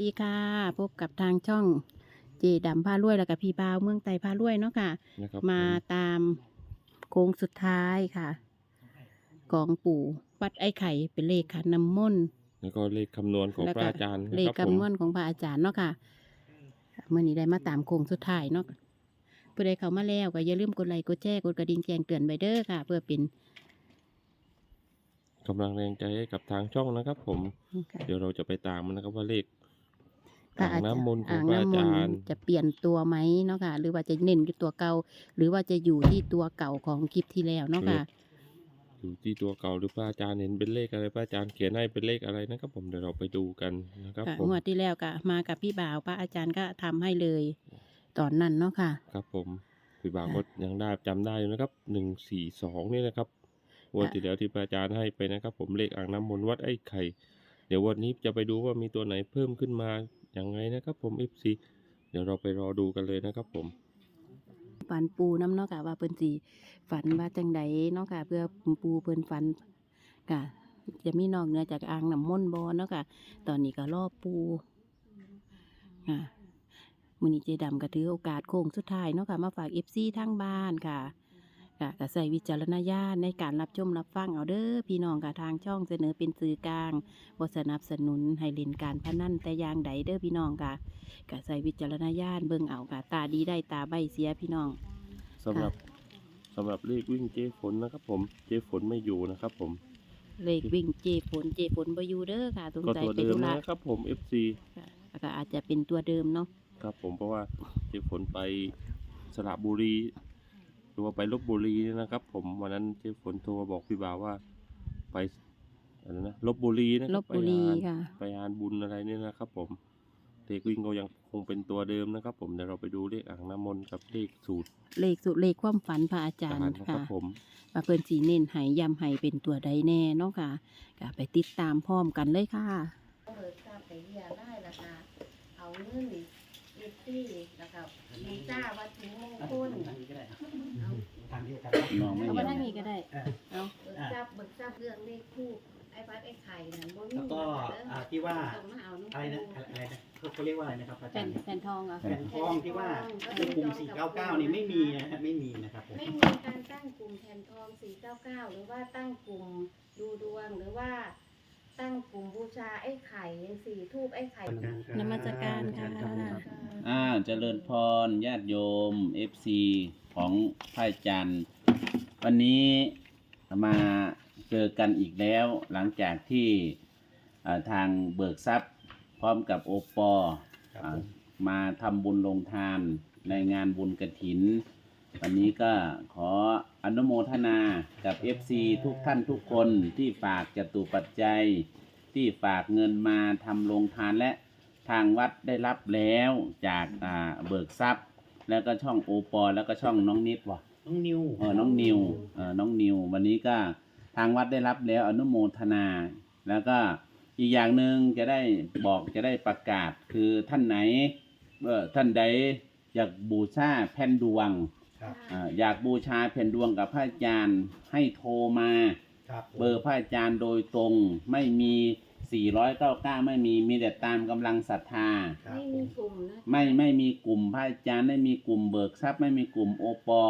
ดีค่ะ พบกับทางช่องเจดำพารวยแล้วกับพี่บาวเมืองไตพารวยเนาะค่ะ นะครับมาผตามโค้งสุดท้ายค่ะของปู่วัดไอ้ไข่เป็นเลขขันน้ำมนต์แล้วก็เลขคำนวณของแล้วพก็ระอาจารย์เลขนะครับผมคำนวณของพระอาจารย์เนาะค่ะเมื่อนี้ได้มาตามโค้งสุดท้ายเนาะผู้ใดเข้ามาแล้วก็อย่าลืมกดไลค์กดแชร์กดกระดิ่งแจ้งเตือนไว้เด้อค่ะ เพื่อเป็นกำลังแรงใจให้กับทางช่องนะครับ ผม ค่ะ เดี๋ยวเราจะไปตามมันนะครับว่าเลข พระอ่างน้ำมนต์ของอ่างพระอาน้ำมจานรต์ย์จะเปลี่ยนตัวไหมเนาะค่ะ หรือว่าจะเน้นอยู่ตัวเก่า หรือว่าจะอยู่ที่ตัวเก่าของคลิปที่แล้วเนาะค่ะ อยู่ที่ตัวเก่าหรือพระอาจารย์เห็นเป็นเลขอะไรพระอาจารย์เขียนให้เป็นเลขอะไรนะครับผมเดี๋ยวเราไปดูกันนะครับค่ะผมงวดที่แล้วก็มากับพี่บ่าวพระอาจารย์ก็ทำให้เลย ตอนนั้นเนาะค่ะ ครับผมพี่บ่าวค่ะก็ยังได้จำได้อยู่นะครับหนึ่งสี่สองนี่นะครับงวันค่ะที่แล้วที่พระอาจารย์ให้ไปนะครับ ผมเลขอ่างน้ำมนต์วัดไอ้ไข่ เดี๋ยววันนี้จะไปดูว่ามีตัวไหนเพิ่มขึ้นมาอ ย่างไงนะครับผม FC เดี๋ยวเราไปรอดูกันเลยนะครับผมฝันปูน้ำเนาะค่ะว่าเพิ่นสิฝันว่าจังใดเนาะค่ะเพื่อปูเพิ่นฝันค่ะจะมีนอกเหนือจากอ่างน้ำมนต์บ่เนาะค่ะ ตอนนี้ก็รอปูค่ะมือนี้เจดำก็ถือโอกาสโค้งสุดท้ายเนาะค่ะมาฝาก FC ทางบ้านค่ะ ค่ะก็ใส่วิจารณญาณในการรับชมรับฟังเอาเด้อพี่น้องค่ะทางช่องเสนอเป็นสื่อกลางบ่สนับสนุนให้เล่นการพนันแต่อย่างใดเด้อพี่น้องค่ะก็ใส่วิจารณญาณเบิ่งเอาค่ะตาดีได้ตาใบเสียพี่น้องสำหรับสำหรับเลขวิ่งเจฝนนะครับ ผม เจฝนไม่อยู่นะครับ ผม เลขวิ่งเจฝนเจฝนบ่อยู่เด้อค่ะสงก็สัยตัวไปเดิมธุระนะครับ ผม FC ค่ะแล้วก็อาจจะเป็นตัวเดิมเนาะ ครับผมเพราะว่าเจฝนไปสระบุรี หรือว่าไปลบบุรีเนี่ยนะครับ ผมวันนั้นเจฝนโทรมาบอกพี่บ่าวว่า ไปอะไรนะลบบุรีนะคลรับบบุรีไปงานค่ะ ไปงานบุญอะไรเนี่ยนะครับ ผมเลขวิ่งก็ยังคงเป็นตัวเดิมนะครับ ผมเดี๋ยวเราไปดูเลขอ่างน้ำมนต์กับเลขสูตรเลขสุดเลขความฝันพระอาจารการย์นะครัค่ะบ ผม ว่าเพิ่นสีเน้นใหายย้ำใหายเป็นตัวใดแน่เนาะค่ะก็ไปติดตามพร้อมกันเลยค่ะเบิกทราบไปเรียได้ละค่ะเอาเงินเอฟซี่นะครับมีจ้าวัตถุมงคลทางนี้ก็ได้ครับเอาทางนี้ครับมองไม่เอาเห็มานทางนี้ก็ได้เออเอาเบิกทราบเบิกทราบเรื่องเลขคู่ไอ้วัดไอ้ไข่นั่นบ่มีแล้วก็เด้ออ่าที่ว่าต้องมาเอาน้ำอะไรนะอะไรนะเขาเขาเรียกว่าอะไรนะครับอาแผ่จารนย์แผ่นทองเหรอะแผ่นทองที่ว่าในกลุ่ม499นี่ไม่มีนะฮะไม่มีนะครับผม ไม่มีการตั้งกลุ่มแทนทอง 499 หรือว่าตั้งกลุ่มดูดวงหรือว่า ตั้งกลุ่มบูชาไอ้ไข่ยังสี่ทูบไอ้ไข่ นมัสการค่ะอ่า เจริญพรญาติโยม FC ของพระอาจารย์วันนี้มาเจอกันอีกแล้วหลังจากที่อ่าทางเบิกทรัพย์พร้อมกับโอปอครับอ่าผมมาทำบุญลงทานในงานบุญกระถิน วันนี้ก็ขออนุโมทนากับ FC ทุกท่านทุกคนที่ฝากจตุปัจจัย ที่ฝากเงินมาทำลงทานและ ทางวัดได้รับแล้วจากอ่าเบิกทรัพย์ แล้วก็ช่องโอปอแล้วก็ช่องน้องนิดวะน้องนิวเออน้องนิวเออน้องนิว วันนี้ก็ทางวัดได้รับแล้วอนุโมทนา แล้วก็อีกอย่างหนึ่งจะได้บอกจะได้ประกาศคือท่านไหนเออท่านใดอยากบูชาแผ่นดวงครับอ่าอยากบูชาแผ่นดวงกับพระอาจารย์ให้โทรมา ครับเบอร์พระอาจารย์โดยตรงไม่มี 499 ไม่มีมีแต่ตามกำลังศรัทธา ครับไม่ผมีมกลุ่มนะไม่ไม่มีกลุ่มพระอาจารย์ไม่มีกลุ่มเบิกทรัพย์ไม่มีกลุ่มโอปอ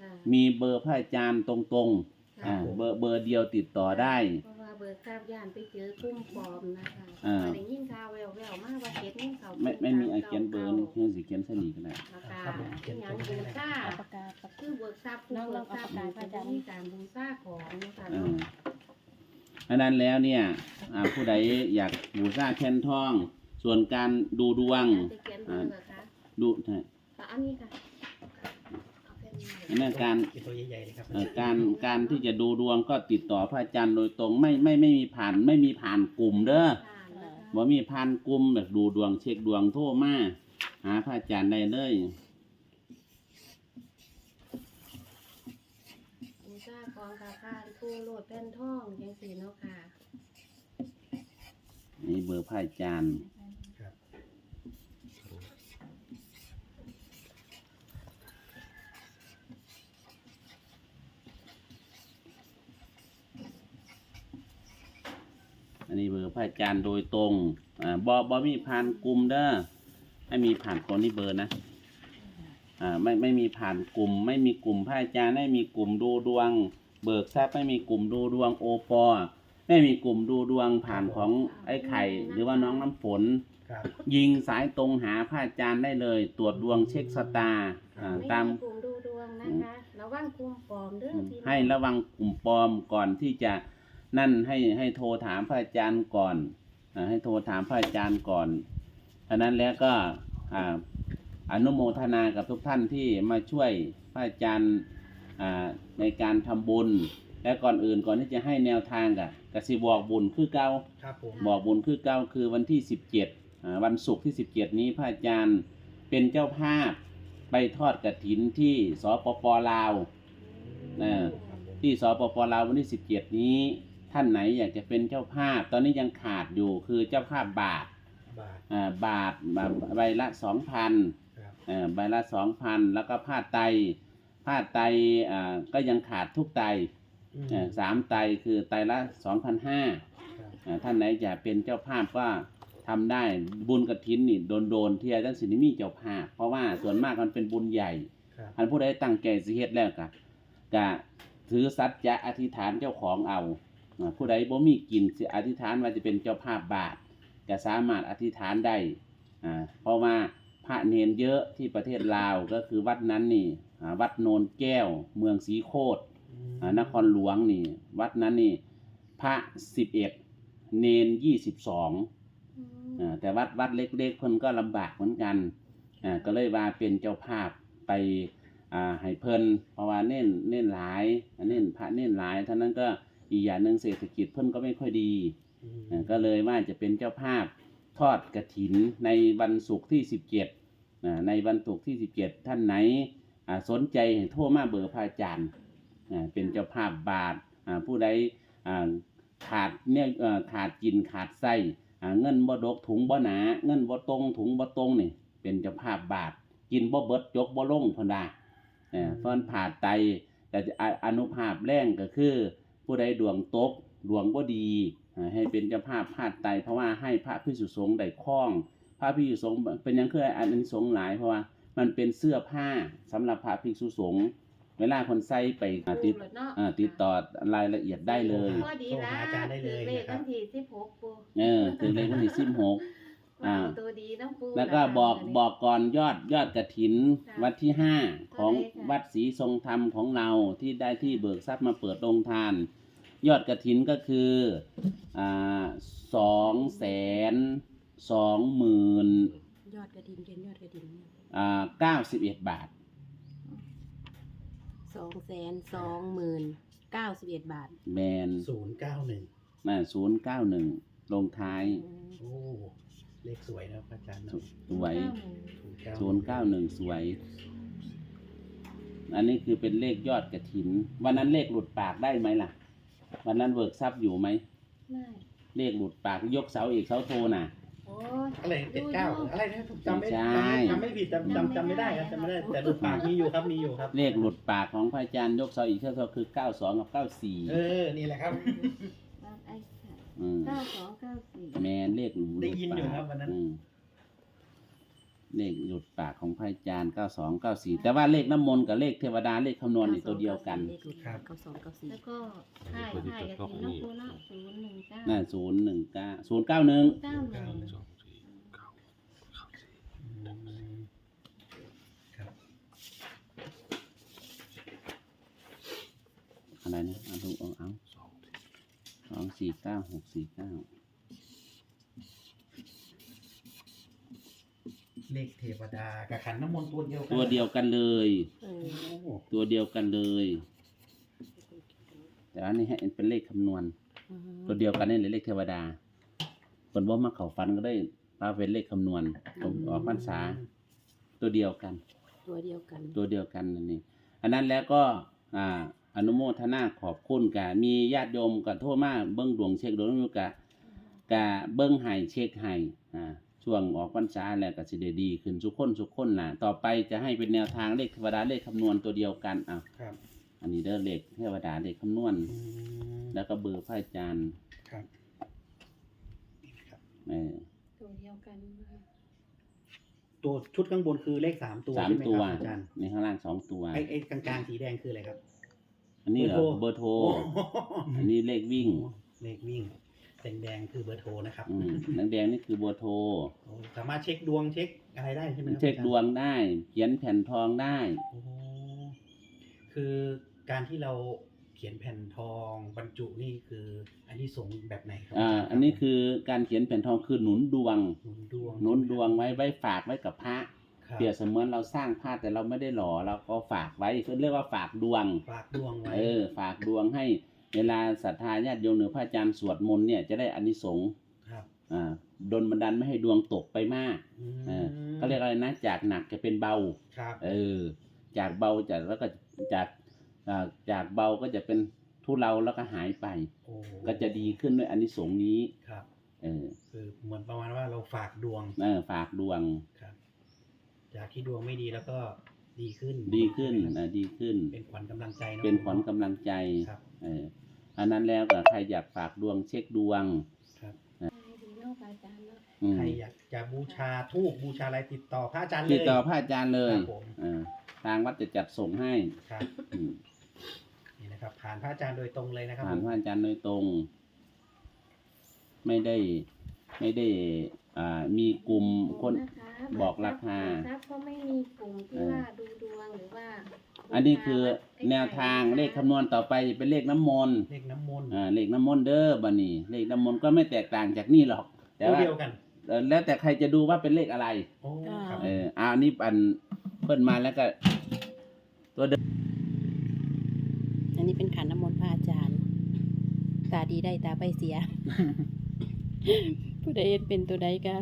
ค่ะมีเบอร์พระอาจารย์ตรงๆอ่าเบอร์เบอร์เดียวติดต่อได้ เพราะว่าเบิกทราบย่านไปเจอกลุ่มปลอมนะคะอ่าเคยได้ยินข่าวแววๆมาว่าเก็ดเงินเขาไม่ไม่มีอาเขียนเบอร์นี่คือสิเขียนสนิทกันแหละราคาที่ยังบูชาเอาปากกาปากคือเบิกทราบผู้น้องเบิเรากทราบเอามีปากกาการมีการบูชาของนะคะอ่า เนาะอันนั้นแล้วเนี่ยอ่าผู้ใดอยากบูชาแท่นทอง ส่วนการดูดวงจะเขียนเบอร์เหรอคะดูใช่เอาอันนี้ค่ะเอาเป็นอันนั้นการเป็นตัวใหญ่ๆเลยครับเอ่อการการที่จะดูดวงก็ติดต่อพระอาจารย์โดยตรงไม่ไม่ไม่มีผ่านไม่มีผ่านกลุ่มเด้อผ่านนะคะบ่มีผ่านกลุ่มแบบดูดวงเช็คดวงโทรมาหาพระอาจารย์ได้เลย บูชา ของคาคาผู้โลดแผ่นทองยังสีเนาะค่ะ นี่เบอร์พระอาจารย์ครับอันนี้นี้เบอร์พระอาจารย์โดยตรง อ่าบอบอมีผ่านกลุ่มเด้อให้มีผ่านคนนี้เบอร์นะ อ่า ไม่ไม่มีผ่านกลุ่ม ไม่มีกลุ่มพระอาจารย์ไม่มีกลุ่มดูดวง เบิกทรัพย์ไม่มีกลุ่มดูดวงโอปอ ไม่มีกลุ่มดูดวงผ่านของไอ้ไข่ หรือว่าน้องน้ำฝน ครับยิงสายตรงหาพระอาจารย์ได้เลย ตรวจดวงเช็คสตาร์อ่าไม่ตามมีกลุ่มดูดวงนะคะระวังกลุ่มปลอมเด้อพี่น้องให้ระวังกลุ่มปลอมก่อนที่จะนั่นให้ให้โทรถามพระอาจารย์ก่อนอาให้โทรถามพระอาจารย์ก่อนฉะนั้นแล้วก็อ่าอนุโมทนากับทุกท่านที่มาช่วยพระอาจารย์อ่า ในการทำบุญ และก่อนอื่นก่อนที่จะให้แนวทางกับกสิบอกบุญคือเก้าครับผมบอกบุญคือเก้าคือวันที่สิบเจ็ดวันศุกร์ที่สิบเจ็ดนี้พระอาจารย์เป็นเจ้าภาพไปทอดกระถินที่สปปลาวนะครับผมที่สปปลาววันที่สิบเจ็ดนี้ ท่านไหนอยากจะเป็นเจ้าภาพ ตอนนี้ยังขาดอยู่คือเจ้าภาพบาทบาทอ่าบาทบาใบละสองพันครับใบละสองพันแล้วก็ผ้าไตร ผ้าไตรอ่าก็ยังขาดทุกไตรอืมอ่าสามไตรคือไตรละสองพันห้าครับอ่าท่านไหนอยากเป็นเจ้าภาพก็ทำได้บุญกระถินนี่โดนโดนๆที่อาจารย์สินิมีเจ้าภาพ เพราะว่าส่วนมากมันเป็นบุญใหญ่ ครับ อันผู้ใดตั้งใจสิเฮ็ดแล้วก็ก็ถือสัจจะอธิษฐานเจ้าของเอาอ่าผู้ใดบ่มีกินสิอธิษฐานว่าจะเป็นเจ้าภาพบาทก็สามารถอธิษฐานได้อ่าเพราะว่า พระเนนเยอะที่ประเทศลาวก็คือวัดนั้นนี่วัดโนนแก้ว เมืองศรีโคตรนครหลวงนี่ วัดนั้นนี่ พระสิบเอ็ดเนนยี่สิบสองแต่วัดวัดเล็กๆเพิ่นก็ลำบากเหมือนกันก็เลยว่าเป็นเจ้าภาพไปอ่าให้เพิ่นเพราะว่าเน้นเน้นหลายเน้นพระเน้นหลายท่านั้นก็อีกอย่างหนึ่งเศรษฐกิจเพิ่นก็ไม่ค่อยดีก็เลยว่าจะเป็นเจ้าภาพ ทอดกระถินในวันศุกร์ที่สิบเจ็ดในวันศุกร์ที่สิบเจ็ดท่านไหนสนใจโทรมาเบอร์พระอาจารย์เป็นเจ้าภาพบาทผู้ใดอ่าขาดเนี่ยขาดกินขาดไส้เงินบ่ดกถุงบ่หนา เงินบ่ตรงถุงบ่ตรงนี่เป็นเจ้าภาพบาท กินบ่เบิดจกบ่ลงพนน่ะเอนผ่าไตแต่ออนุภาพแรงก็คือ ผู้ใดดวงตกดวงบ่ดี ให้เป็นเจ้าภาพผ่าไตเพราะว่าให้พระภิกษุสงฆ์ได้คล้อง พระภิกษุสงฆ์เป็นหยังคืออันนี้สงส์หลายเพราะว่ามันเป็นเสื้อผ้าสำหรับพระภิกษุสงฆ์เวลาคนใส่ไปอ่าติดปูเลยเนาะอ่าติดต่อรายละเอียดได้เลยพอดีโทรละหาอาจารย์ได้เลยเลขนะครัวับนที่สิบหกปูเออถึงเลขวันที่สิบหกอ่าว่าตัวดีน้ำปูแล้วก็นะคะบอกวันนี้บอกก่อนยอดยอดกระถินค่ะวัดที่ห้าของเท่าไหร่คะวัดศรีทรงธรรมของเราที่ได้ที่เบิกทรัพย์มาเปิดโรงทาน ยอดกระถินก็คืออ่าสองแสนสองหมื่นยอดกระดินเป็นยอดกระดินอ่าเก้าสิบเอ็ดบาท สองแสนสองหมื่นเก้าสิบเอ็ดบาทแมนศูนย์เก้าหนึ่งน่ะศูนย์เก้าหนึ่งลงท้ายโอ้ เลขสวยนะครับอาจารย์สสวยศูศูนย์เก้าหนึ่งสวย อันนี้คือเป็นเลขยอดกระถิน วันนั้นเลขหลุดปากได้ไหมล่ะ วันนั้นเวิร์กซับอยู่ไหม ไม่เลขหลุดปากยกเสาเอกเสาโทน่ะ โอ้อะไรเจ็ดเก้าอะไรนะผมจำไม่ไม่ใช่ จำไม่ผิดจำจำจำไม่ได้ครับจำไม่ได้แต่ดูปากมีอยู่ครับมีอยู่ครับ เลขหลุดปากของพระอาจารย์ยกเสาเอกเสาโทคือเก้าสองกับเก้าสี่เออนี่แหละครับรับไอ้ค่ะอืมเก้าสองเก้าสี่แมนเลขหลุดได้ยินอยู่ปากครับวันนั้น อืม เลขหลุดปากของพระอาจารย์เก้าสองเก้าสี่แต่ว่าเลขน้ำมนต์กับเลขเทวดาเลขคำนวณนี่ตัวเดียวกันเลขหลุดครับเก้าสองเก้าสี่แล้วก็ค่ายค่ายกระถิ่นน้ำปูเนาะศูนย์หนึ่งเก้าน่าศูนย์หนึ่งเก้าศูนย์เก้าหนึ่งเก้าหนึ่งอืมครับอะไรนะเอาดูเอาเอาสองสี่เก้าหกสี่เก้า เลขเทวดากับขันน้ำมนต์ตัวเดียวกันตัวเดียวกันเลย เออโอ้โหตัวเดียวกันเลย แต่อันนี้ให้เป็นเลขคำนวณ อืมตัวเดียวกันนี่เลยเลขเทวดาคนว่ามาเขาฟันก็ได้มาเป็นเลขคำนวณผมออกพรรษาตัวเดียวกัน ตัวเดียวกันตัวเดียวกันนั่นนี่อันนั้นแล้วก็อ่าอนุโมทนาขอบคุณกะมีญาติโยมกับโทษมาเบิ้งดวงเช็คดวงอยู่กะกะเบิ้งให้เช็คให้อ่า ช่วงออกพรรษาแล้วก็สิได้ดีขึ้นทุกคนทุกคนล่ะ ต่อไปจะให้เป็นแนวทางเลขเทวดาเลขคำนวณตัวเดียวกันอะครับอันนี้เด้อเลขเทวดาเลขคำนวณ อืมแล้วก็เบอร์พระอาจารย์ครับเออ ตัวเดียวกันนะคะตัวชุดข้างบนคือเลขสามตัวสามใช่ไหมตัว ครับอาจารย์ในข้างล่างสองตัว ไอ้ไอ้กลางๆสีแดงคืออะไรครับ อันนี้เหรอเบเบออร์ร์โทโทรรอันนี้เลขวิ่งเลขวิ่ง แดงๆคือเบอร์โทรนะครับอืมแดงๆนี่คือเบอร์โทร โอ้สามารถเช็คดวงเช็คอะไรได้ใช่ไหมครับเช็คอาจารย์ดวงได้ เขียนแผ่นทองได้ โอ้คือการที่เราเขียนแผ่นทองบรรจุนี่คืออันนี้สงส์แบบไหนครัอ่าจารย์อันนี้คือการเขียนแผ่นทองคือหนุนดวง หนุนดวงหนุนดวงไว้ไว้ฝากไว้กับพระ ครับเปรียบเสมือนเราสร้างพระแต่เราไม่ได้หล่อเราก็ฝากไว้เขาเรียกว่าฝากดวง ฝากดวงไว้ เออ ฝากดวงให้ เวลาศรัทธาญาติโยมหรือพระอาจารย์สวดมนต์เนี่ยจะได้อานิสงส์ครับอ่าดลบันดาลไม่ให้ดวงตกไปมากอืมเออเขาเรียกอะไรนะ จากหนักจะเป็นเบาครับเออ จากเบาจากแล้วก็จากอ่าจากเบาก็จะเป็นทุเลาแล้วก็หายไป โอ้ก็จะดีขึ้นด้วยอานิสงส์นี้ ครับเออคือเหมือนประมาณว่าเราฝากดวงเออฝากดวงครับ จากที่ดวงไม่ดีแล้วก็ดีขึ้นดีขึ้นใช่ไหมครับนะดีขึ้น เป็นขวัญกำลังใจอะเป็นขวัญกำลังใจครับ เออ อันนั้นแล้วก็ใครอยากฝากดวงเช็คดวงครับให้ดีเนาะพระอาจารย์เนาะ อืมใครอยากจะบูชาทูบบูชาอะไรติดต่อพระอาจารย์เลยติดต่อพระอาจารย์เลยครับผมเออทางวัดจะจัดส่งให้ครับอืมนี่นะครับ ผ่านพระอาจารย์โดยตรงเลยนะครับผ่านผมพระอาจารย์โดยตรง ไม่ได้ไม่ได้ อ่า มีกลุ่มคนนะคะบอกราคาเบิกทรัพย์ก็ไม่มีกลุ่มที่ว่าดูดวงหรือว่า อันนี้คือแนวทางเลขคำนวณต่อไปเป็นเลขน้ำมนต์เลขน้ำมนต์อ่าเลขน้ำมนต์เด้อบันนี้เลขน้ำมนต์ก็ไม่แตกต่างจากนี่หรอก แต่ตัวว่าเดียวกันเอ่อแล้วแต่ใครจะดูว่าเป็นเลขอะไร โอ้ครับเอออ่านี่ปันเพิ่นมาแล้วก็ตัวเดิมอันนี้เป็นขันน้ำมนต์พระอาจารย์ ตาดีได้ตาไปเสีย ผู้ใดเห็นเป็นตัวใดก็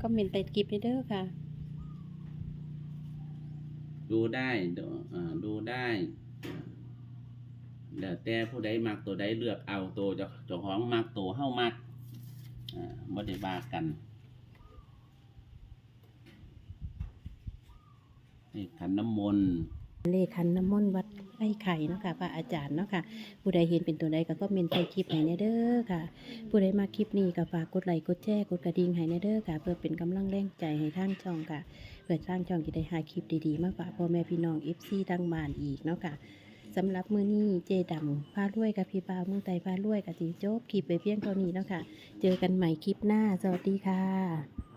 คอมเมนต์ใต้คลิปให้เด้อค่ะ ดูได้ดูอ่าดูได้แล้วแต่ผู้ใดมักตัวใดเลือกเอาตัวเจ้าเจ้าของมักตัวเฮ้ามักบ่ได้บากันนี่ขันน้ำมนต์เลขขันน้ำมนต์วัด ไอ้ไข่เนาะค่ะพระอาจารย์เนาะค่ะ ผู้ใดเห็นเป็นตัวใดก็คอมเมนต์ใต้คลิปให้แน่เด้อค่ะ ผู้ใดมาคลิปนี้ก็ฝากกดไลค์กดแชร์กดกระดิ่งให้แน่เด้อค่ะ เพื่อเป็นกำลังแรงใจให้ทางช่องค่ะ เพื่อสร้างช่องจะได้หาคลิปดีๆมาฝากพ่อแม่พี่น้อง FC ทางบ้านอีกเนาะค่ะสำหรับมือนี้เจดำพารวยกับพี่บ่าวมือไตพารวยกับจีโจ๊บคลิปไปเพียงเท่านี้เนาะค่ะ เจอกันใหม่คลิปหน้า สวัสดีค่ะ